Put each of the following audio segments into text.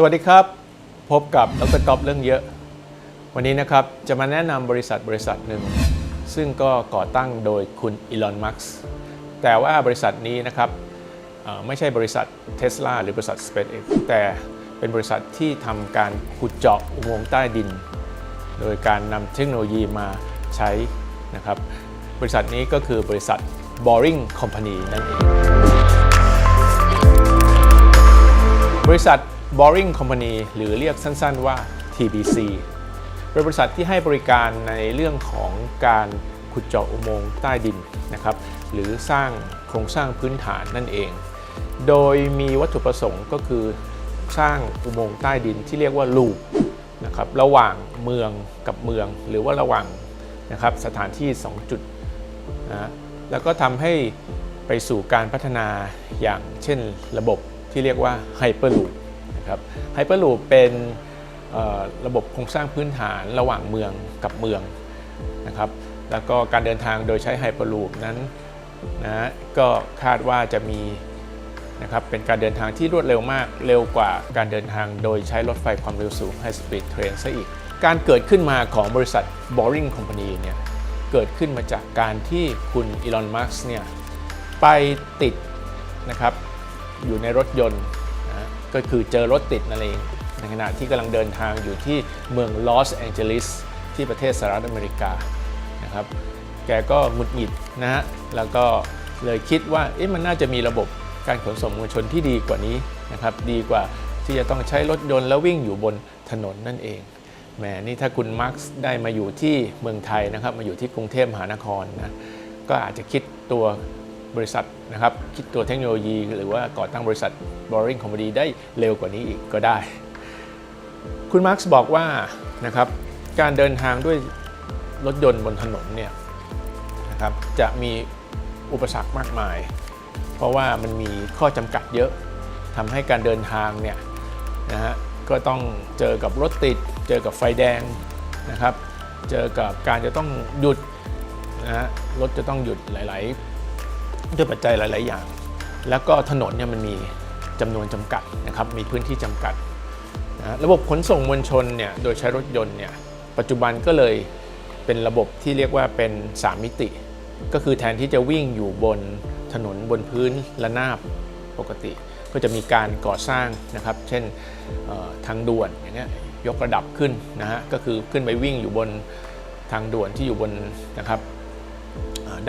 สวัสดีครับ พบกับดรกอฟเรื่องเยอะ วันนี้นะครับ จะมาแนะนำบริษัทบริษัทหนึ่ง ซึ่งก็ก่อตั้งโดยคุณอีลอนมัสแต่ว่าบริษัทนี้นะครับไม่ใช่บริษัทเทสลาหรือบริษัท SpaceX แต่เป็นบริษัทที่ทำการขุดเจาะอุโมงค์ใต้ดิน โดยการนำเทคโนโลยีมาใช้นะครับ บริษัทนี้ก็คือบริษัท Boring Company นั่นเอง บริษัท Boring Company หรือเรียกสั้นๆว่า TBC เป็นบริษัทที่ให้บริการในเรื่องของการขุดเจาะอุโมงค์ใต้ดินนะครับหรือสร้างโครงสร้างพื้นฐานนั่นเอง โดยมีวัตถุประสงค์ก็คือสร้างอุโมงค์ใต้ดินที่เรียกว่าลูปนะครับระหว่างเมืองกับเมือง หรือว่าระหว่างนะครับสถานที่ 2 จุดนะแล้วก็ทำให้ไปสู่การพัฒนาอย่างเช่นระบบที่เรียกว่า Hyperloop นะ ครับ Hyperloop เป็นระบบโครงสร้างพื้นฐานระหว่างเมืองกับเมืองนะครับแล้วก็การเดินทางโดยใช้ Hyperloop นั้นนะก็คาดว่าจะมีนะครับเป็นการเดินทางที่รวดเร็วมากเร็วกว่าการเดินทางโดยใช้รถไฟความเร็วสูง High Speed Train ซะอีก การเกิดขึ้นมาของบริษัท Boring Company เนี่ยเกิดขึ้นมาจากการที่คุณอีลอน มัสเนี่ยไปติดนะครับอยู่ในรถยนต์ ก็คือเจอรถติดนั่นเอง ในขณะที่กำลังเดินทางอยู่ที่เมืองลอสแองเจลิสที่ประเทศสหรัฐอเมริกานะครับแกก็หงุดหงิดนะฮะแล้วก็เลยคิดว่าเอ๊ะมันน่าจะมีระบบการขนส่งมวลชนที่ดีกว่านี้นะครับดีกว่าที่จะต้องใช้รถยนต์แล้ววิ่งอยู่บนถนนนั่นเองแหมนี่ถ้าคุณมาร์คซ์ได้มาอยู่ที่เมืองไทยนะครับมาอยู่ที่กรุงเทพมหานครนะก็อาจจะคิดตัว บริษัทนะครับคิดตัวเทคโนโลยี หรือว่าก่อตั้งบริษัท Boring Company ได้เร็วกว่านี้อีกก็ได้ คุณมาร์คซ์บอกว่านะครับการเดินทางด้วยรถยนต์บนถนนเนี่ยนะครับจะมีอุปสรรคมากมาย เพราะว่ามันมีข้อจำกัดเยอะทำให้การเดินทางเนี่ยนะฮะก็ต้องเจอกับรถติด เจอกับไฟแดงนะครับ เจอกับการจะต้องหยุดนะฮะรถจะต้องหยุดหลาย ๆ ด้วยปัจจัยหลาย ๆ อย่าง แล้วก็ถนนเนี่ยมันมีจำนวนจำกัดนะครับ มีพื้นที่จำกัดนะระบบขนส่งมวลชนเนี่ยโดยใช้รถยนต์เนี่ยปัจจุบันก็เลยเป็นระบบที่เรียกว่าเป็น 3 มิติ ก็คือแทนที่จะวิ่งอยู่บนถนนบนพื้นระนาบปกติ ก็จะมีการก่อสร้างนะครับ เช่นทางด่วนอย่างเงี้ยยกระดับขึ้นนะฮะก็คือขึ้นไปวิ่งอยู่บนทางด่วนที่อยู่บนนะครับ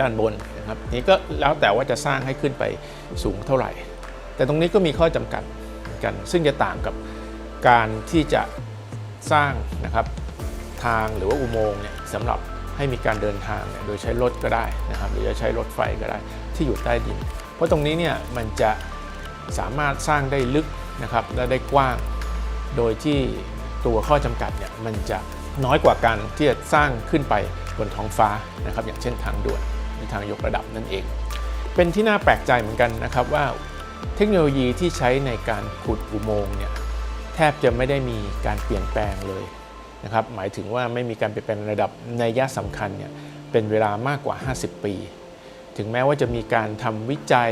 ด้านบนนะครับนี้ก็แล้วแต่ว่าจะสร้างให้ขึ้นไปสูงเท่าไหร่ แต่ตรงนี้ก็มีข้อจำกัดเหมือนกัน ซึ่งจะต่างกับการที่จะสร้างนะครับทางหรือว่าอุโมงค์เนี่ยสำหรับให้มีการเดินทางเนี่ยโดยใช้รถก็ได้นะครับหรือจะใช้รถไฟก็ได้ที่อยู่ใต้ดิน เพราะตรงนี้เนี่ยมันจะสามารถสร้างได้ลึกนะครับและได้กว้าง โดยที่ตัวข้อจำกัดเนี่ยมันจะน้อยกว่าการที่จะสร้างขึ้นไป บนท้องฟ้านะครับอย่างเช่นทางด่วนหรือทางยกระดับนั่นเอง เป็นที่น่าแปลกใจเหมือนกันนะครับว่าเทคโนโลยีที่ใช้ในการขุดอุโมงค์เนี่ยแทบจะไม่ได้มีการเปลี่ยนแปลงเลยนะครับหมายถึงว่าไม่มีการเปลี่ยนแปลงระดับในยะสำคัญเนี่ยเป็นเวลามากกว่า 50 ปี ถึงแม้ว่าจะมีการทำวิจัย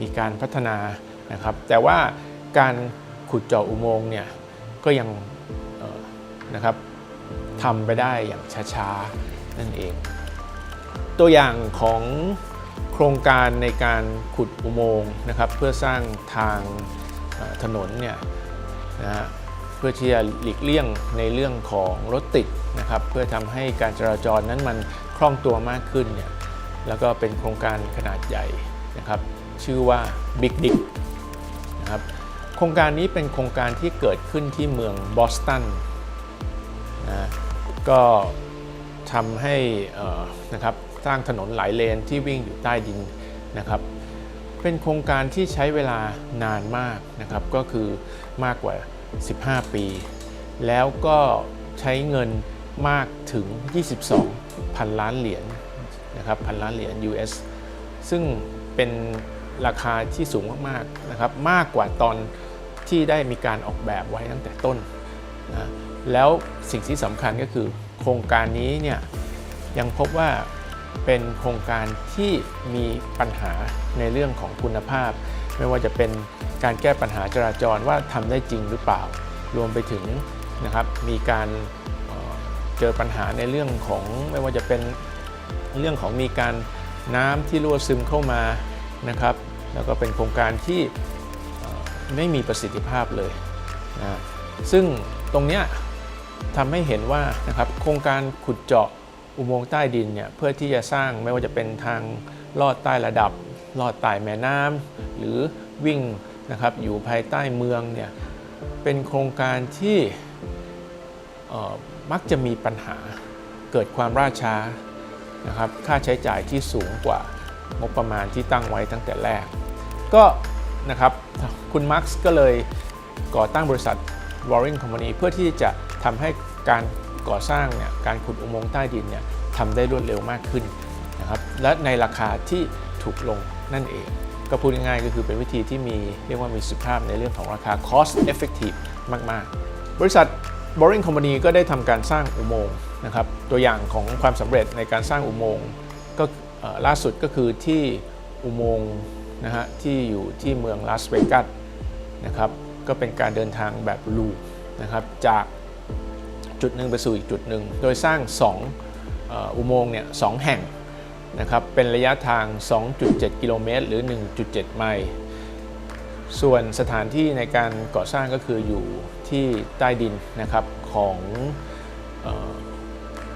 มีการพัฒนานะครับแต่ว่าการขุดเจาะอุโมงค์เนี่ยก็ยังออนะครับทำไปได้อย่างช้าๆ นั่นเอง ตัวอย่างของโครงการในการขุดอุโมงค์นะครับเพื่อสร้างทางถนนเนี่ยนะฮะเพื่อที่จะหลีกเลี่ยงในเรื่องของรถติดนะครับเพื่อทำให้การจราจรนั้นมันคล่องตัวมากขึ้นเนี่ยแล้วก็เป็นโครงการขนาดใหญ่นะครับชื่อว่า Big Dick นะครับโครงการนี้เป็นโครงการที่เกิดขึ้นที่เมืองบอสตันนะก็ ทำให้นะครับสร้างถนนหลายเลนที่วิ่งอยู่ใต้ดินนะครับ เป็นโครงการที่ใช้เวลานานมากนะครับ ก็คือมากกว่า 15 ปี แล้วก็ใช้เงินมากถึง 22 พันล้านเหรียญนะครับพันล้านเหรียญ US ซึ่งเป็นราคาที่สูงมากๆนะครับ มากกว่าตอนที่ได้มีการออกแบบไว้ตั้งแต่ต้นนะแล้วสิ่งที่สำคัญก็คือ โครงการนี้เนี่ยยังพบว่าเป็นโครงการที่มีปัญหาในเรื่องของคุณภาพ ไม่ว่าจะเป็นการแก้ปัญหาจราจรว่าทำได้จริงหรือเปล่า รวมไปถึงนะครับมีการเเจอปัญหาในเรื่องของไม่ว่าจะเป็นเรื่องของมีการน้ำที่รั่วซึมเข้ามานะครับ แล้วก็เป็นโครงการที่ไม่มีประสิทธิภาพเลยนะซึ่งตรงเนี้ย ทำให้เห็นว่านะครับโครงการขุดเจาะอุโมงค์ใต้ดินเนี่ยเพื่อที่จะสร้างไม่ว่าจะเป็นทางลอดใต้ระดับ ลอดใต้แม่น้ำหรือวิ่งนะครับอยู่ภายใต้เมืองเนี่ยเป็นโครงการที่มักจะมีปัญหาเกิดความล่าช้านะครับค่าใช้จ่ายที่สูงกว่างบประมาณที่ตั้งไว้ตั้งแต่แรก ก็นะครับคุณมาร์คส์ก็เลยก่อตั้งบริษัท Warring Company เพื่อที่จะ ทำให้การก่อสร้างเนี่ยการขุดอุโมงค์ใต้ดินเนี่ยทำได้รวดเร็วมากขึ้นนะครับและในราคาที่ถูกลงนั่นเอง ก็พูดง่ายๆก็คือเป็นวิธีที่มีเรียกว่ามีสุภาพในเรื่องของราคา cost effective มากๆ บริษัท Boring Company ก็ได้ทำการสร้างอุโมงค์นะครับตัวอย่างของความสำเร็จในการสร้างอุโมงค์ก็ล่าสุดก็คือที่อุโมงค์นะฮะที่อยู่ที่เมืองลาสเวกัสนะครับก็เป็นการเดินทางแบบลูนะครับจาก จุดหนึ่งไปสู่อีกจุดหนึ่ง โดยสร้าง2เอ่ออุโมงค์เนี่ยสองแห่งนะครับเป็นระยะทาง 2.7 กิโลเมตร หรือ 1.7 ไมล์ ส่วนสถานที่ในการก่อสร้างก็คืออยู่ที่ใต้ดินนะครับของ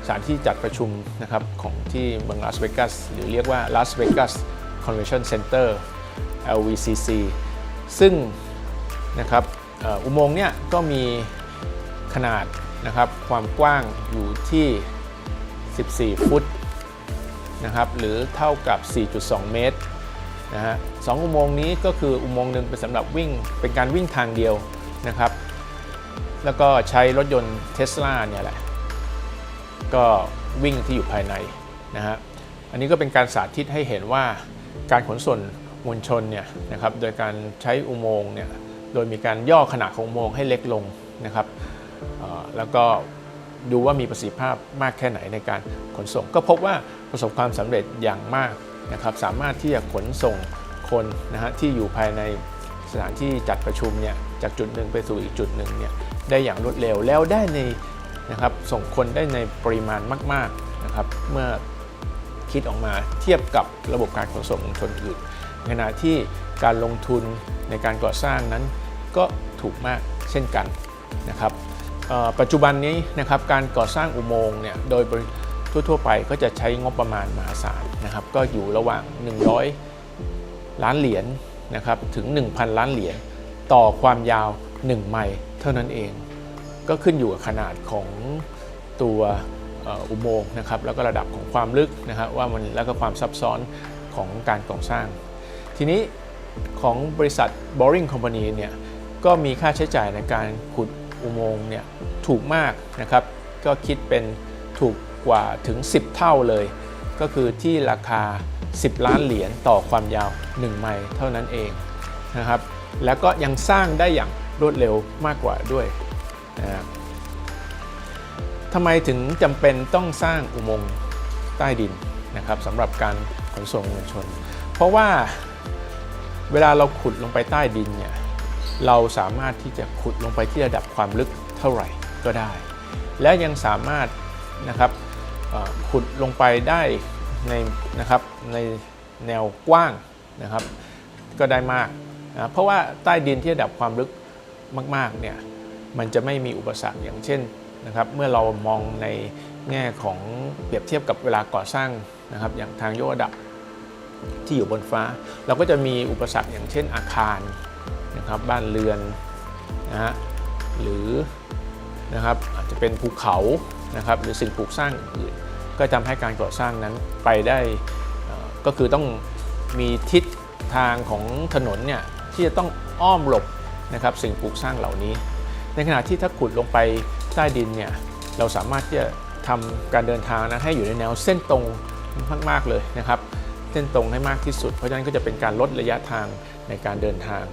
สถานที่จัดประชุมนะครับของที่เมืองลาสเวกัสหรือเรียกว่า Las Vegas Convention Center LVCC ซึ่งนะครับอุโมงค์เนี่ยก็มีขนาด นะครับ ความกว้างอยู่ที่ 14 ฟุตนะครับ หรือเท่ากับ 4.2 เมตรนะฮะสองอุโมงค์นี้ก็คืออุโมงค์หนึ่งเป็นสำหรับวิ่งเป็นการวิ่งทางเดียวนะครับ แล้วก็ใช้รถยนต์เทสลาเนี่ยแหละ ก็วิ่งที่อยู่ภายในนะฮะ อันนี้ก็เป็นการสาธิตให้เห็นว่าการขนส่งมวลชนเนี่ยนะครับ โดยการใช้อุโมงค์เนี่ย โดยมีการย่อขนาดของอุโมงค์ให้เล็กลงนะครับ แล้วก็ดูว่ามีประสิทธิภาพมากแค่ไหนในการขนส่ง ก็พบว่าประสบความสำเร็จอย่างมากนะครับสามารถที่จะขนส่งคนนะฮะที่อยู่ภายในสถานที่จัดประชุมเนี่ยจากจุดหนึ่งไปสู่อีกจุดหนึ่งเนี่ยได้อย่างรวดเร็วแล้วได้ในนะครับส่งคนได้ในปริมาณมากๆนะครับเมื่อคิดออกมาเทียบกับระบบการขนส่งมวลชนอื่นขณะที่การลงทุนในการก่อสร้างนั้นก็ถูกมากเช่นกันนะครับ ปัจจุบันนี้นะครับการก่อสร้างอุโมงค์เนี่ยโดยทั่วๆไปก็จะใช้งบประมาณมหาศาลนะครับก็อยู่ระหว่าง 100 ล้านเหรียญนะครับถึง 1,000 ล้านเหรียญต่อความยาว 1 ไมล์เท่านั้นเอง ก็ขึ้นอยู่กับขนาดของตัวอุโมงค์นะครับแล้วก็ระดับของความลึกนะครับว่ามันแล้วก็ความซับซ้อนของการก่อสร้าง ทีนี้ของบริษัท Boring Company เนี่ยก็มีค่าใช้จ่ายในการขุด อุโมงค์เนี่ยถูกมากนะครับ ก็คิดเป็นถูกกว่าถึง 10 เท่าเลย ก็คือที่ราคา 10 ล้านเหรียญต่อความยาว 1 ไมล์เท่านั้นเองนะครับ แล้วก็ยังสร้างได้อย่างรวดเร็วมากกว่าด้วยนะครับทำไมถึงจำเป็นต้องสร้างอุโมงค์ใต้ดินนะครับสำหรับการขนส่งมวลชน เพราะว่าเวลาเราขุดลงไปใต้ดินเนี่ย เราสามารถที่จะขุดลงไปที่ระดับความลึกเท่าไหร่ก็ได้ และยังสามารถนะครับขุดลงไปได้ในนะครับในแนวกว้างนะครับก็ได้มากนะเพราะว่าใต้ดินที่ระดับความลึกมากๆเนี่ยมันจะไม่มีอุปสรรคอย่างเช่นนะครับเมื่อเรามองในแง่ของเปรียบเทียบกับเวลาก่อสร้างนะครับอย่างทางยกระดับที่อยู่บนฟ้า เราก็จะมีอุปสรรคอย่างเช่นอาคาร นะครับบ้านเรือนนะฮะหรือนะครับอาจจะเป็นภูเขานะครับหรือสิ่งปลูกสร้างอื่นก็ทำให้การก่อสร้างนั้นไปได้ก็คือต้องมีทิศทางของถนนเนี่ยที่จะต้องอ้อมหลบนะครับสิ่งปลูกสร้างเหล่านี้ ในขณะที่ถ้าขุดลงไปใต้ดินเนี่ยเราสามารถที่จะทำการเดินทางนั้นให้อยู่ในแนวเส้นตรงมากๆเลยนะครับ เส้นตรงให้มากที่สุด เพราะฉะนั้นก็จะเป็นการลดระยะทางในการเดินทาง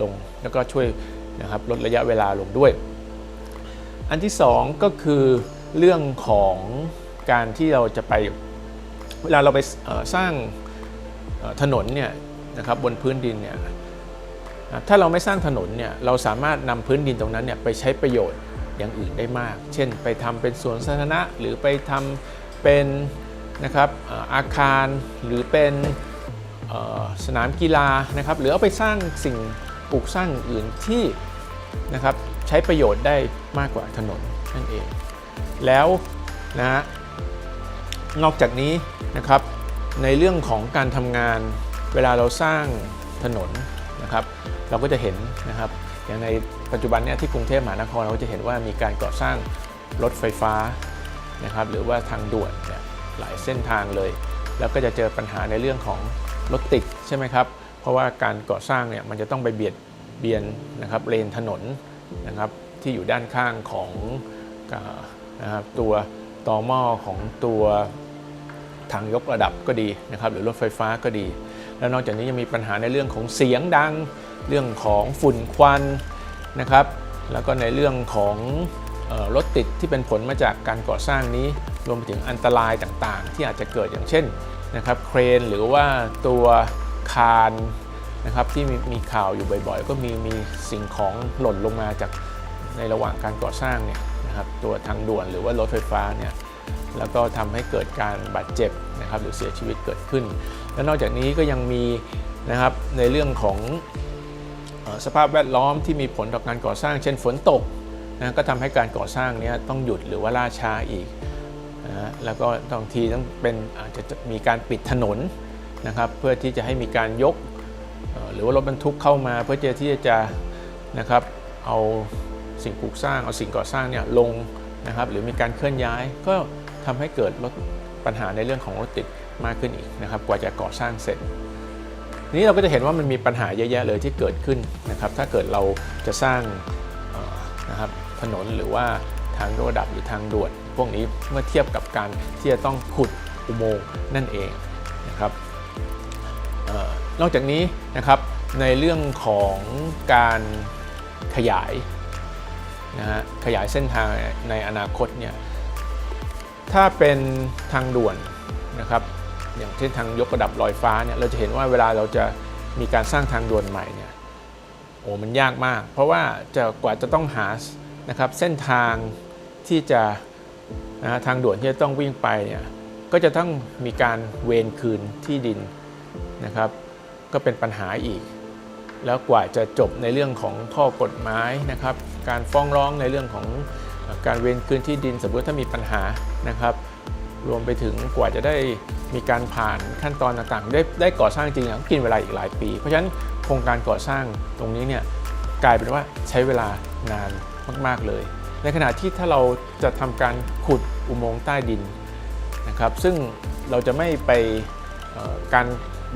ลง แล้วก็ช่วยนะครับลดระยะเวลาลงด้วย อันที่สองก็คือเรื่องของการที่เราจะไปเวลาเราไปสร้างถนนเนี่ยนะครับบนพื้นดินเนี่ยถ้าเราไม่สร้างถนนเนี่ยเราสามารถนำพื้นดินตรงนั้นเนี่ยไปใช้ประโยชน์อย่างอื่นได้มาก เช่น ไปทำเป็นสวนสาธารณะหรือไปทำเป็นนะครับอาคารหรือเป็นสนามกีฬานะครับหรือเอาไปสร้างสิ่ง ปลูกสร้างอื่นที่นะครับใช้ประโยชน์ได้มากกว่าถนนนั่นเอง แล้วนะนอกจากนี้นะครับในเรื่องของการทำงานเวลาเราสร้างถนนนะครับ เราก็จะเห็นนะครับอย่างในปัจจุบันเนี่ยที่กรุงเทพมหานครเราก็จะเห็นว่ามีการก่อสร้างรถไฟฟ้านะครับหรือว่าทางด่วนเนี่ยหลายเส้นทางเลย แล้วก็จะเจอปัญหาในเรื่องของรถติดใช่ไหมครับ ราะว่าการก่อสร้างเนี่ยมันจะต้องไปเบียดเบียนนะครับเลนถนนนะครับที่อยู่ด้านข้างของนะครับตัวตอหม้อของตัวทางยกระดับก็ดีนะครับหรือรถไฟฟ้าก็ดี แล้วนอกจากนี้ยังมีปัญหาในเรื่องของเสียงดัง เรื่องของฝุ่นควันนะครับแล้วก็ในเรื่องของออรถติดที่เป็นผลมาจากการก่อสร้างนี้ รวมไปถึงอันตรายต่างๆ ที่อาจจะเกิดอย่างเช่นนะครับเครนหรือว่าตัว คานนะครับที่มีข่าวอยู่บ่อยๆ ก็มีมีสิ่งของหล่นลงมาจากในระหว่างการก่อสร้างเนี่ยนะครับตัวทางด่วนหรือว่ารถไฟฟ้าเนี่ยแล้วก็ทำให้เกิดการบาดเจ็บนะครับหรือเสียชีวิตเกิดขึ้น และนอกจากนี้ก็ยังมีนะครับในเรื่องของสภาพแวดล้อมที่มีผลต่อการก่อสร้าง เช่นฝนตกนะก็ทำให้การก่อสร้างเนี้ต้องหยุดหรือว่าล่าช้าอีกนะฮะแล้วก็บางทีต้องเป็นอาจจะมีการปิดถนน นะครับเพื่อที่จะให้มีการยก หรือว่ารถบรรทุกเข้ามา เพื่อที่จะนะครับเอาสิ่งปลูกสร้างเอาสิ่งก่อสร้างเนี่ยลงนะครับหรือมีการเคลื่อนย้าย ก็ทำให้เกิดลดปัญหาในเรื่องของรถติดมากขึ้นอีกนะครับกว่าจะก่อสร้างเสร็จนี้เราก็จะเห็นว่ามันมีปัญหาเยอะแยะเลยที่เกิดขึ้นนะครับถ้าเกิดเราจะสร้างนะครับถนนหรือว่าทางระดับหรือทางด่วนพวกนี้เมื่อเทียบกับการที่จะต้องขุดอุโมงค์นั่นเอง นอกจากนี้นะครับในเรื่องของการขยายนะฮะขยายเส้นทางในอนาคตเนี่ยถ้าเป็นทางด่วนนะครับอย่างเช่นทางยกระดับลอยฟ้าเนี่ยเราจะเห็นว่าเวลาเราจะมีการสร้างทางด่วนใหม่เนี่ยโอ้มันยากมาก เพราะว่าจะกว่าจะต้องหานะครับเส้นทางที่จะนะฮะทางด่วนที่จะต้องวิ่งไปเนี่ยก็จะต้องมีการเวนคืนที่ดิน นะครับ ก็เป็นปัญหาอีก แล้วกว่าจะจบในเรื่องของข้อกฎหมายนะครับ การฟ้องร้องในเรื่องของการเวนคืนที่ดินสมมติถ้ามีปัญหานะครับ รวมไปถึงกว่าจะได้มีการผ่านขั้นตอนต่างๆ ได้ได้ก่อสร้างจริงๆก็กินเวลาอีกหลายปี เพราะฉะนั้นโครงการก่อสร้างตรงนี้เนี่ยกลายเป็นว่าใช้เวลานานมากๆเลย ในขณะที่ถ้าเราจะทำการขุดอุโมงค์ใต้ดินนะครับ ซึ่งเราจะไม่ไปการ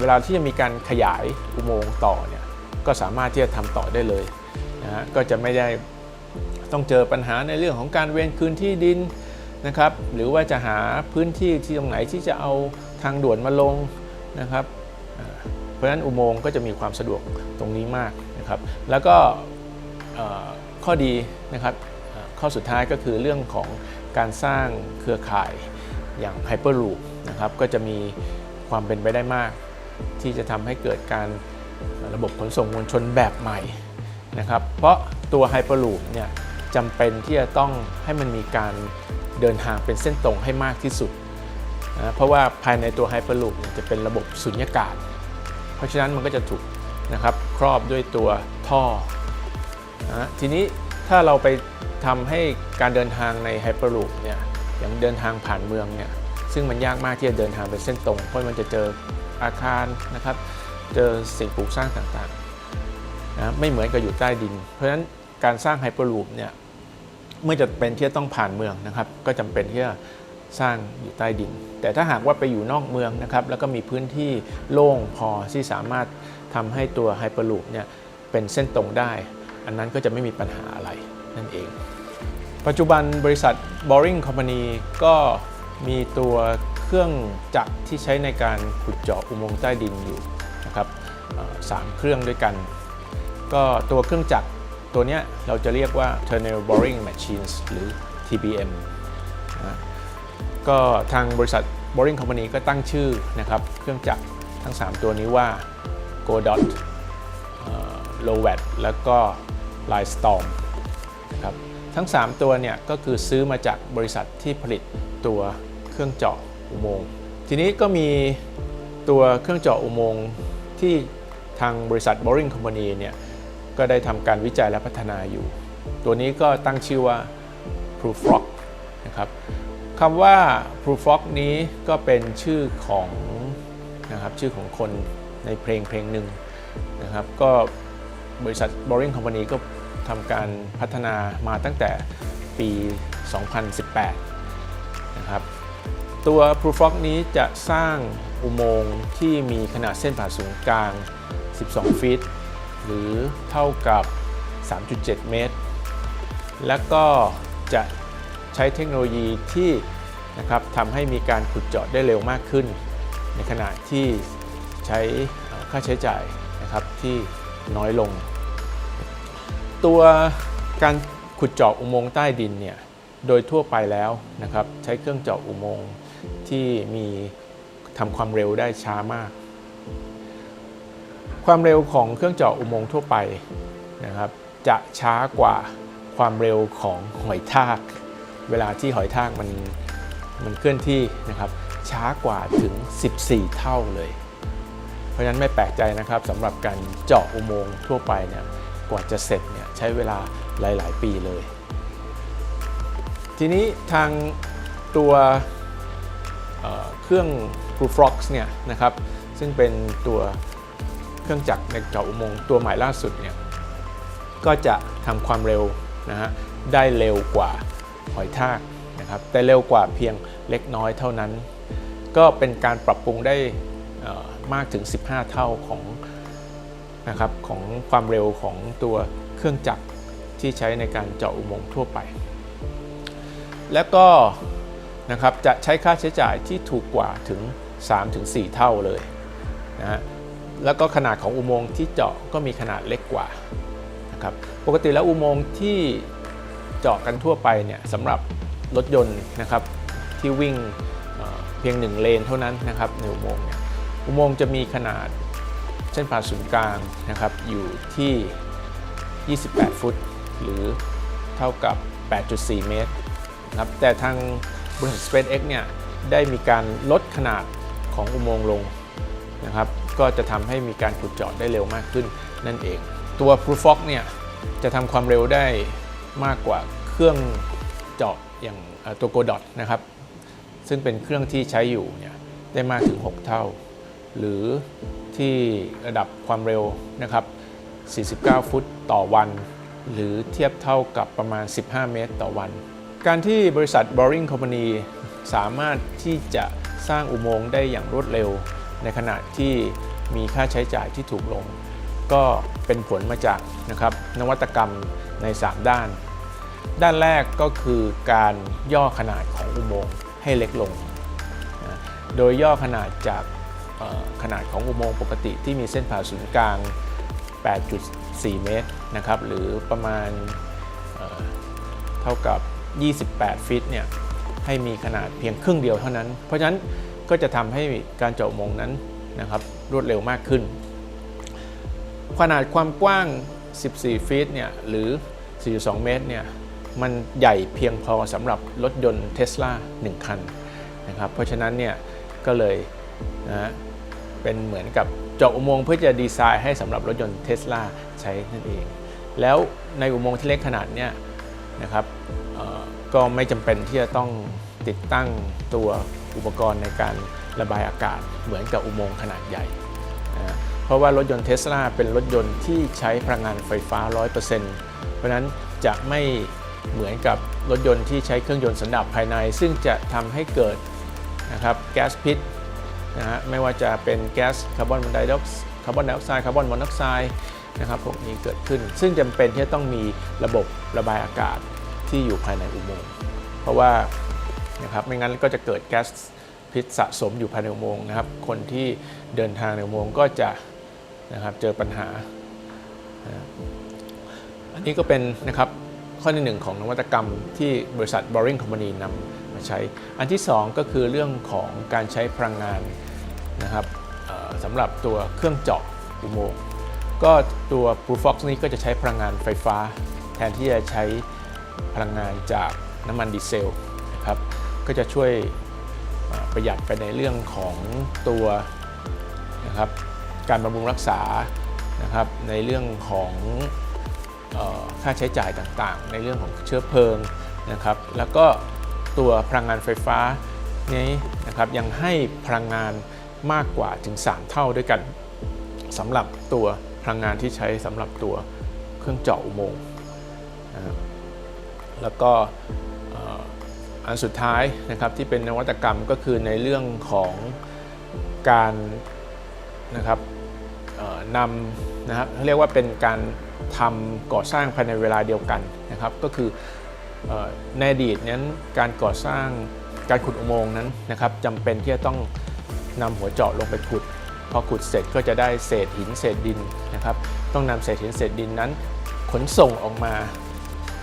เวลาที่จะมีการขยายอุโมงค์ต่อเนี่ยก็สามารถที่จะทำต่อได้เลยนะฮะก็จะไม่ได้ต้องเจอปัญหาในเรื่องของการเวรคืนที่ดินนะครับหรือว่าจะหาพื้นที่ที่ตรงไหนที่จะเอาทางด่วนมาลงนะครับเพราะฉะนั้นอุโมงค์ก็จะมีความสะดวกตรงนี้มากนะครับแล้วก็ข้อดีนะครับข้อสุดท้ายก็คือเรื่องของการสร้างเครือข่ายอย่าง Hyperloop นะครับก็จะมีความเป็นไปได้มาก ที่จะทำให้เกิดการระบบขนส่งมวลชนแบบใหม่นะครับเพราะตัว Hyperloop เนี่ยจำเป็นที่จะต้องให้มันมีการเดินทางเป็นเส้นตรงให้มากที่สุดนะเพราะว่าภายในตัว Hyperloop เนี่ยจะเป็นระบบสุญญากาศ เพราะฉะนั้นมันก็จะถูกนะครับครอบด้วยตัวท่อนะทีนี้ถ้าเราไปทำให้การเดินทางใน Hyperloop เนี่ยอย่างเดินทางผ่านเมืองเนี่ย ซึ่งมันยากมากที่จะเดินทางเป็นเส้นตรง เพราะมันจะเจออาคารนะครับ เจอสิ่งปลูกสร้างต่างๆนะไม่เหมือนกับอยู่ใต้ดิน เพราะฉะนั้นการสร้าง Hyperloop เนี่ยเมื่อจะเป็นที่ต้องผ่านเมืองนะครับ ก็จำเป็นที่จะสร้างอยู่ใต้ดิน แต่ถ้าหากว่าไปอยู่นอกเมืองนะครับ แล้วก็มีพื้นที่โล่งพอที่สามารถทำให้ตัว Hyperloop เนี่ยเป็นเส้นตรงได้ อันนั้นก็จะไม่มีปัญหาอะไรนั่นเอง ปัจจุบันบริษัท Boring Company ก็ มีตัวเครื่องจักรที่ใช้ในการขุดเจาะอุโมงค์ใต้ดินอยู่นะครับสามเครื่องด้วยกัน ก็ตัวเครื่องจักรตัวนี้เราจะเรียกว่า Tunnel Boring Machines หรือ TBM นะก็ทางบริษัท Boring Company ก็ตั้งชื่อนะครับ เครื่องจักรทั้ง 3 ตัวนี้ว่า Godot l o w a t แล้วก็ Line Storm นะครับทั้ง 3 ตัวเนี่ยก็คือซื้อมาจากบริษัทที่ผลิตตัว เครื่องเจาะอุโมงค์ทีนี้ก็มีตัวเครื่องเจาะอุโมงค์ที่ทางบริษัท Boring Company เนี่ยก็ได้ทำการวิจัยและพัฒนาอยู่ ตัวนี้ก็ตั้งชื่อว่า Prufrock นะครับคำว่า Prufrock นี้ก็เป็นชื่อของนะครับชื่อของคนในเพลงเพลงหนึ่งนะครับก็บริษัท Boring Company ก็ทำการพัฒนามาตั้งแต่ปี 2018 นะครับ ตัว Prufrock นี้จะสร้างอุโมงค์ที่มีขนาดเส้นผ่าศูนย์กลาง 12ฟีตหรือเท่ากับ 3.7 เมตร และก็จะใช้เทคโนโลยีที่นะครับทำให้มีการขุดเจาะได้เร็วมากขึ้น ในขณะที่ใช้ค่าใช้จ่ายนะครับที่น้อยลง ตัวการขุดเจาะอุโมงค์ใต้ดินเนี่ยโดยทั่วไปแล้วนะครับใช้เครื่องเจาะอุโมงค์ ที่มีทำความเร็วได้ช้ามาก ความเร็วของเครื่องเจาะอุโมงค์ทั่วไปนะครับ จะช้ากว่าความเร็วของหอยทาก เวลาที่หอยทากมันมันเคลื่อนที่นะครับ ช้ากว่าถึง 14 เท่าเลย เพราะฉะนั้นไม่แปลกใจนะครับสำหรับการเจาะอุโมงค์ทั่วไปเนี่ยกว่าจะเสร็จเนี่ยใช้เวลาหลาย ๆ ปีเลย ทีนี้ทางตัว เครื่อง p r o f r o x เนี่ยนะครับซึ่งเป็นตัวเครื่องจักรในเจาะอุโมงค์ตัวใหม่ล่าสุดเนี่ยก็จะทำความเร็วนะฮะได้เร็วกว่าหอยทากนะครับแต่เร็วกว่าเพียงเล็กน้อยเท่านั้น ก็เป็นการปรับปรุงได้มากถึง 15 เท่าของนะครับของความเร็วของตัวเครื่องจักรที่ใช้ในการเจาะอุโมงค์ทั่วไป แล้วก็ นะครับจะใช้ค่าใช้จ่ายที่ถูกกว่าถึง 3-4 เท่าเลยนะฮะแล้วก็ขนาดของอุโมงค์ที่เจาะก็มีขนาดเล็กกว่านะครับปกติแล้วอุโมงค์ที่เจาะกันทั่วไปเนี่ยสำหรับรถยนต์นะครับที่วิ่งเเพียงหนึ่งเลนเท่านั้นนะครับในอุโมงค์เนี่ยอุโมงค์จะมีขนาดเส้นผ่าศูนย์กลางนะครับอยู่ที่ 28 ฟุต หรือเท่ากับ 8.4 เมตรนะครับแต่ทาง บริษัท SpaceX เนี่ยได้มีการลดขนาดของอุโมงค์ลงนะครับก็จะทำให้มีการขุดเจาะได้เร็วมากขึ้นนั่นเอง ตัว p r o f o x เนี่ยจะทำความเร็วได้มากกว่าเครื่องเจาะอย่างตัว Godot นะครับซึ่งเป็นเครื่องที่ใช้อยู่เนี่ยได้มากถึง 6 เท่า หรือที่ระดับความเร็วนะครับ 49 ฟุตต่อวัน หรือเทียบเท่ากับประมาณ 15 เมตรต่อวัน การที่บริษัท Boring Company สามารถที่จะสร้างอุโมงค์ได้อย่างรวดเร็ว ในขณะที่มีค่าใช้จ่ายที่ถูกลง ก็เป็นผลมาจากนะครับนวัตกรรมใน 3 ด้าน ด้านแรกก็คือการย่อขนาดของอุโมงค์ให้เล็กลง โดยย่อขนาดจากขนาดของอุโมงค์ปกติที่มีเส้นผ่าศูนย์กลาง 8.4 เมตรนะครับหรือประมาณเท่ากับ 28 ฟิตเนี่ยให้มีขนาดเพียงครึ่งเดียวเท่านั้น เพราะฉะนั้นก็จะทำให้การเจาะมงนั้นนะครับรวดเร็วมากขึ้น ขนาดความกว้าง 14ฟิตเนี่ยหรือ 4.2 เมตรเนี่ยมันใหญ่เพียงพอสำหรับรถยนต์เทสลา1คันนะครับเพราะฉะนั้นเนี่ยก็เลยนะฮะเป็นเหมือนกับเจาะอุโมงค์เพื่อจะดีไซน์ให้สำหรับรถยนต์เทสลาใช้นั่นเอง แล้วในอุโมงค์ที่เล็กขนาดเนี้ยนะครับ ก็ไม่จำเป็นที่จะต้องติดตั้งตัวอุปกรณ์ในการระบายอากาศเหมือนกับอุโมงค์ขนาดใหญ่นะเพราะว่ารถยนต์เทสลาเป็นรถยนต์ที่ใช้พลังงานไฟฟ้า 100%เพราะฉะนั้นจะไม่เหมือนกับรถยนต์ที่ใช้เครื่องยนต์สันดาปภายใน ซึ่งจะทำให้เกิดนะครับแก๊สพิษนะฮะไม่ว่าจะเป็นแก๊สคาร์บอนไดออกซ์คาร์บอนไดออกไซด์คาร์บอนมอนอกไซด์นะครับพวกนี้เกิดขึ้น ซึ่งจำเป็นที่จะต้องมีระบบระบายอากาศ ที่อยู่ภายในอุโมงค์เพราะว่านะครับไม่งั้นก็จะเกิดแก๊สพิษสะสมอยู่ภายในอุโมงค์นะครับ คนที่เดินทางในอุโมงค์ก็จะนะครับเจอปัญหา อันนี้ก็เป็นนะครับข้อที่หนึ่งของนวัตกรรมที่บริษัท Boring Company นำมาใช้ อันที่สองก็คือเรื่องของการใช้พลังงานนะครับสำหรับตัวเครื่องเจาะอุโมงค์ก็ตัว Blue Fox นี้ก็จะใช้พลังงานไฟฟ้า แทนที่จะใช้ พลังงานจากน้ำมันดีเซลนะครับก็จะช่วยประหยัดไปในเรื่องของตัวนะครับการบำรุงรักษานะครับในเรื่องของค่าใช้จ่ายต่างๆ ในเรื่องของเชื้อเพลิงนะครับ แล้วก็ตัวพลังงานไฟฟ้านี้นะครับยังให้พลังงานมากกว่าถึง 3 เท่าด้วยกันสำหรับตัวพลังงานที่ใช้สำหรับตัวเครื่องเจาะอุโมงค์นะครับ แล้วก็อันสุดท้ายนะครับที่เป็นนวัตกรรมก็คือในเรื่องของการนะครับนำนะครับเรียกว่าเป็นการทำก่อสร้างภายในเวลาเดียวกันนะครับก็คือเอ่อในอดีตนั้นการก่อสร้างการขุดอุโมงค์นั้นนะครับจำเป็นที่จะต้องนำหัวเจาะลงไปขุด พอขุดเสร็จก็จะได้เศษหินเศษดินนะครับต้องนำเศษหินเศษดินนั้นขนส่งออกมา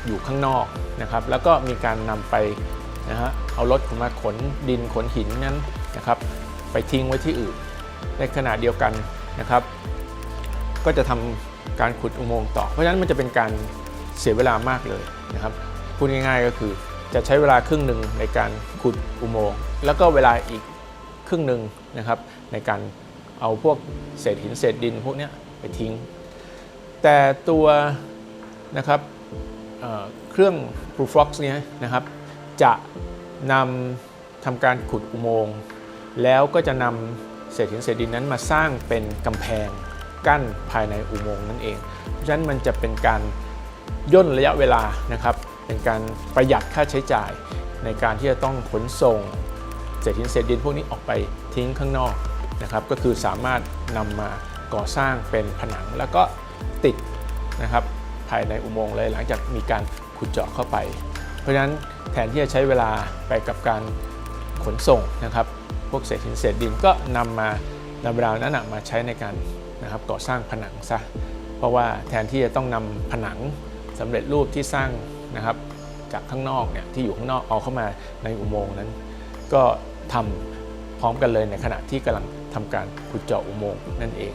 อยู่ข้างนอกนะครับ แล้วก็มีการนำไปนะฮะเอารถมาขนดินขนหินนั้นนะครับไปทิ้งไว้ที่อื่น ในขณะเดียวกันนะครับ ก็จะทำการขุดอุโมงค์ต่อ เพราะฉะนั้นมันจะเป็นการเสียเวลามากเลยนะครับพูดง่ายๆก็คือจะใช้เวลาครึ่งหนึ่งในการขุดอุโมงค์แล้วก็เวลาอีกครึ่งหนึ่งนะครับในการเอาพวกเศษหินเศษดินพวกนี้ไปทิ้ง แต่ตัวนะครับ เครื่อง Blue Fox เนี้ยนะครับจะนำทำการขุดอุโมงค์แล้วก็จะนำเศษหินเศษดินนั้นมาสร้างเป็นกำแพงกั้นภายในอุโมงค์นั่นเอง เพราะฉะนั้นมันจะเป็นการย่นระยะเวลานะครับ เป็นการประหยัดค่าใช้จ่ายในการที่จะต้องขนส่งเศษหินเศษดินพวกนี้ออกไปทิ้งข้างนอกนะครับ ก็คือสามารถนำมาก่อสร้างเป็นผนังแล้วก็ติดนะครับ ภายในอุโมงค์เลย หลังจากมีการขุดเจาะเข้าไป เพราะฉะนั้นแทนที่จะใช้เวลาไปกับการขนส่งนะครับ พวกเศษหินเศษดินก็นำมานำเวลานั้นมาใช้ในการนะครับก่อสร้างผนังซะเพราะว่าแทนที่จะต้องนำผนังสำเร็จรูปที่สร้างนะครับจากข้างนอกเนี่ยที่อยู่ข้างนอกเอาเข้ามาในอุโมงค์นั้น ก็ทำพร้อมกันเลยในขณะที่กำลังทำการขุดเจาะอุโมงค์นั่นเอง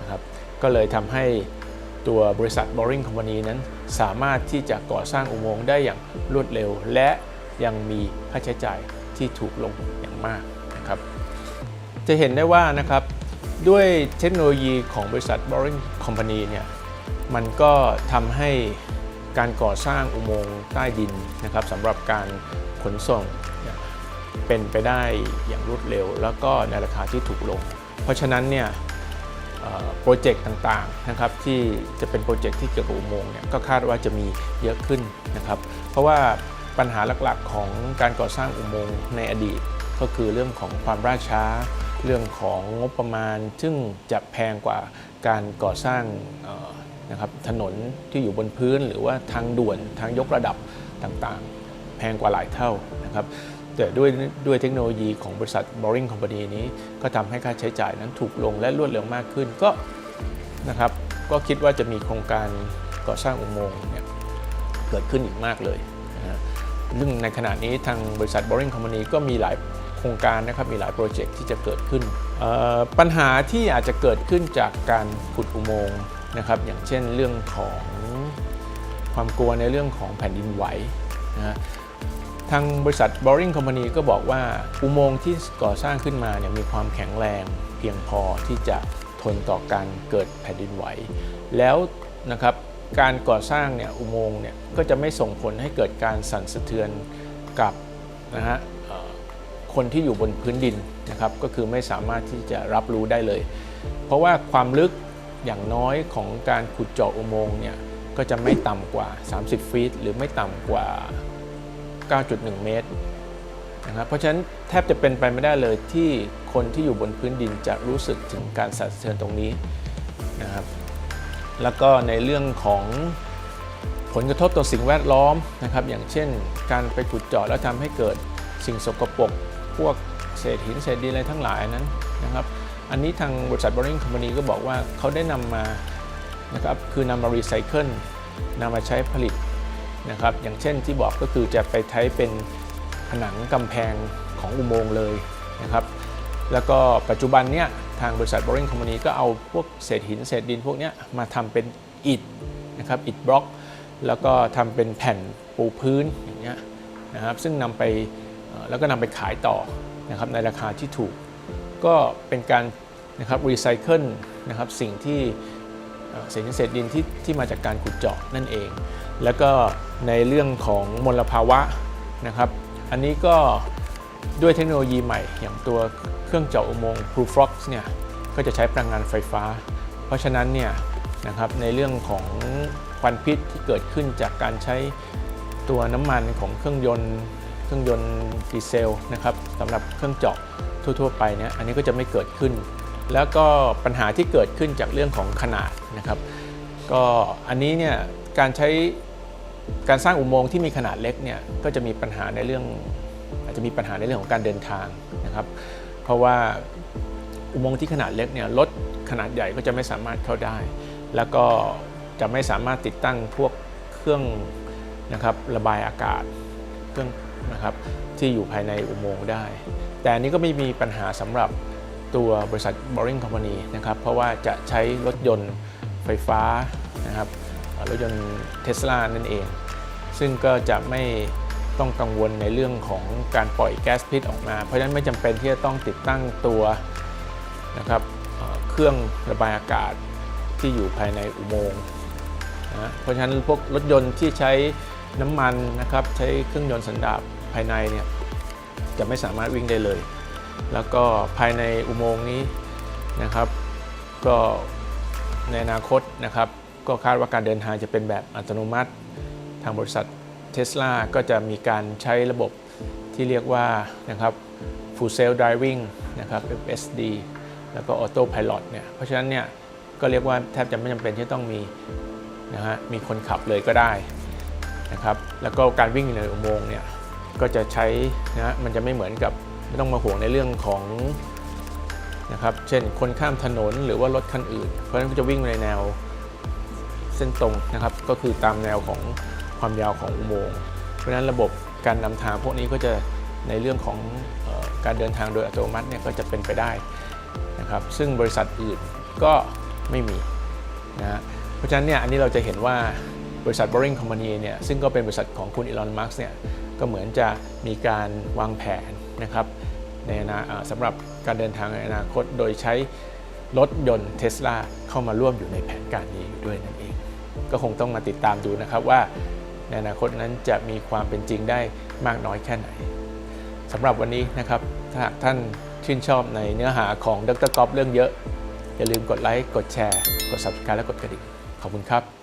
นะครับก็เลยทำให้ ตัวบริษัท Boring Company นั้นสามารถที่จะก่อสร้างอุโมงค์ได้อย่างรวดเร็ว และยังมีค่าใช้จ่ายที่ถูกลงอย่างมากนะครับจะเห็นได้ว่านะครับด้วยเทคโนโลยีของบริษัท Boring Company เนี่ยมันก็ทำให้การก่อสร้างอุโมงค์ใต้ดินนะครับสำหรับการขนส่งเป็นไปได้อย่างรวดเร็ว แล้วก็ในราคาที่ถูกลง เพราะฉะนั้นเนี่ย โปรเจกต์ต่างๆนะครับที่จะเป็นโปรเจกต์ที่เกี่ยวกับอุโมงค์เนี่ยก็คาดว่าจะมีเยอะขึ้นนะครับเพราะว่าปัญหาหลักๆของการก่อสร้างอุโมงค์ในอดีต ก็คือเรื่องของความล่าช้า เรื่องของงบประมาณ ซึ่งจะแพงกว่าการก่อสร้างนะครับถนนที่อยู่บนพื้นหรือว่าทางด่วนทางยกระดับต่างๆ แพงกว่าหลายเท่านะครับ แต่ด้วยด้วยเทคโนโลยีของบริษัท Boring Company นี้ ก็ทำให้ค่าใช้จ่ายนั้นถูกลงและรวดเร็วมากขึ้นก็นะครับก็คิดว่าจะมีโครงการก่อสร้างอุโมงค์เนี่ยเกิดขึ้นอีกมากเลยนะฮะซึ่งในขณะนี้ทางบริษัท Boring Company ก็มีหลายโครงการนะครับมีหลายโปรเจกต์ที่จะเกิดขึ้น ปัญหาที่อาจจะเกิดขึ้นจากการขุดอุโมงค์นะครับอย่างเช่นเรื่องของความกลัวในเรื่องของแผ่นดินไหวนะฮะ ทางบริษัท Boring Company ก็บอกว่าอุโมงค์ที่ก่อสร้างขึ้นมาเนี่ยมีความแข็งแรงเพียงพอที่จะทนต่อการเกิดแผ่นดินไหว แล้วนะครับการก่อสร้างเนี่ยอุโมงค์เนี่ยก็จะไม่ส่งผลให้เกิดการสั่นสะเทือนกับนะฮะคนที่อยู่บนพื้นดินนะครับก็คือไม่สามารถที่จะรับรู้ได้เลย เพราะว่าความลึกอย่างน้อยของการขุดเจาะอุโมงค์เนี่ยก็จะไม่ต่ำกว่า 30 ฟีต หรือไม่ต่ำกว่า 9.1 เมตรนะครับเพราะฉะนั้นแทบจะเป็นไปไม่ได้เลยที่คนที่อยู่บนพื้นดินจะรู้สึกถึงการสั่นสะเทือนตรงนี้นะครับแล้วก็ในเรื่องของผลกระทบต่อสิ่งแวดล้อมนะครับ อย่างเช่น การไปขุดเจาะแล้วทำให้เกิดสิ่งสกปรกพวกเศษหินเศษดินอะไรทั้งหลายนั้นนะครับ อันนี้ทางบริษัท Boring Company ก็บอกว่าเขาได้นำมานะครับคือนำมารีไซเคิลนำมาใช้ผลิต นะครับอย่างเช่นที่บอกก็คือจะไปใช้เป็นผนังกำแพงของอุโมงค์เลยนะครับแล้วก็ปัจจุบันเนี้ยทางบริษัท Boring Company ก็เอาพวกเศษหินเศษดินพวกเนี้ยมาทำเป็นอิฐนะครับอิฐบล็อก แล้วก็ทำเป็นแผ่นปูพื้นอย่างเงี้ยนะครับซึ่งนำไปแล้วก็นำไปขายต่อนะครับในราคาที่ถูก ก็เป็นการนะครับรีไซเคิลนะครับสิ่งที่เศษหินเศษดินที่ที่มาจากการขุดเจาะนั่นเอง แล้วก็ในเรื่องของมลภาวะนะครับ อันนี้ก็ด้วยเทคโนโลยีใหม่อย่างตัวเครื่องเจาะอุโมงค์ Proof Fox เนี่ยก็จะใช้พลังงานไฟฟ้า เพราะฉะนั้นเนี่ยนะครับในเรื่องของควันพิษที่เกิดขึ้นจากการใช้ตัวน้ำมันของเครื่องยนต์ เครื่องยนต์ดีเซลนะครับสำหรับเครื่องเจาะทั่วๆ ไปเนี่ยอันนี้ก็จะไม่เกิดขึ้น แล้วก็ปัญหาที่เกิดขึ้นจากเรื่องของขนาดนะครับ ก็อันนี้เนี่ยการใช้ การสร้างอุโมงค์ที่มีขนาดเล็กเนี่ยก็จะมีปัญหาในเรื่องอาจจะมีปัญหาในเรื่องของการเดินทางนะครับ เพราะว่าอุโมงค์ที่ขนาดเล็กเนี่ยรถขนาดใหญ่ก็จะไม่สามารถเข้าได้ แล้วก็จะไม่สามารถติดตั้งพวกเครื่องนะครับระบายอากาศเครื่องนะครับที่อยู่ภายในอุโมงค์ได้ แต่อันนี้ก็ไม่มีปัญหาสำหรับตัวบริษัท Boring Company นะครับเพราะว่าจะใช้รถยนต์ไฟฟ้านะครับ รถยนต์เทสลานั่นเอง ซึ่งก็จะไม่ต้องกังวลในเรื่องของการปล่อยแก๊สพิษออกมา เพราะฉะนั้นไม่จำเป็นที่จะต้องติดตั้งตัวนะครับเครื่องระบายอากาศที่อยู่ภายในอุโมงค์นะเพราะฉะนั้นพวกรถยนต์ที่ใช้น้ำมันนะครับใช้เครื่องยนต์สันดาปภายในเนี่ยจะไม่สามารถวิ่งได้เลย แล้วก็ภายในอุโมงค์นี้นะครับ ก็ในอนาคตนะครับ ก็คาดว่าการเดินทางจะเป็นแบบอัตโนมัติ ทางบริษัทเท s l a ก็จะมีการใช้ระบบที่เรียกว่านะครับ Full Self Driving นะครับ FSD แล้วก็ Auto Pilot เนี่ยเพราะฉะนั้นเนี่ยก็เรียกว่าแทบจะไม่จำเป็นที่ต้องมีนะฮะมีคนขับเลยก็ได้นะครับแล้วก็การวิ่งในอุโมงค์เนี่ยก็จะใช้นะฮะมันจะไม่เหมือนกับไม่ต้องมาห่วงในเรื่องของนะครับเช่นคนข้ามถนนหรือว่ารถคันอื่น เพราะฉะนั้นก็จะวิ่งในแนว เส้นตรงนะครับก็คือตามแนวของความยาวของอุโมงค์เพราะฉะนั้นระบบการนำทางพวกนี้ก็จะในเรื่องของออการเดินทางโดยอัตโนมัติเนี่ยก็จะเป็นไปได้นะครับซึ่งบริษัทอื่นก็ไม่มีนะเพราะฉะนั้นเนี่ยอันนี้เราจะเห็นว่าบริษัท Boring Company เนี่ยซึ่งก็เป็นบริษัทของคุณอีลอนมัสเนี่ยก็เหมือนจะมีการวางแผนนะครับในอนาเอ่อสำหรับการเดินทางในอนาคตโดยใช้รถยนต์เทสลาเข้ามาร่วมอยู่ในแผนการนี้ด้วยนั่นเอง ก็คงต้องมาติดตามดูนะครับว่าในอนาคตนั้นจะมีความเป็นจริงได้มากน้อยแค่ไหนสำหรับวันนี้นะครับถ้าหากท่านชื่นชอบในเนื้อหาของดรกอฟเรื่องเยอะ อย่าลืมกดไลค์กดแชร์ กด subscribe และกดกระดิ่งขอบคุณครับ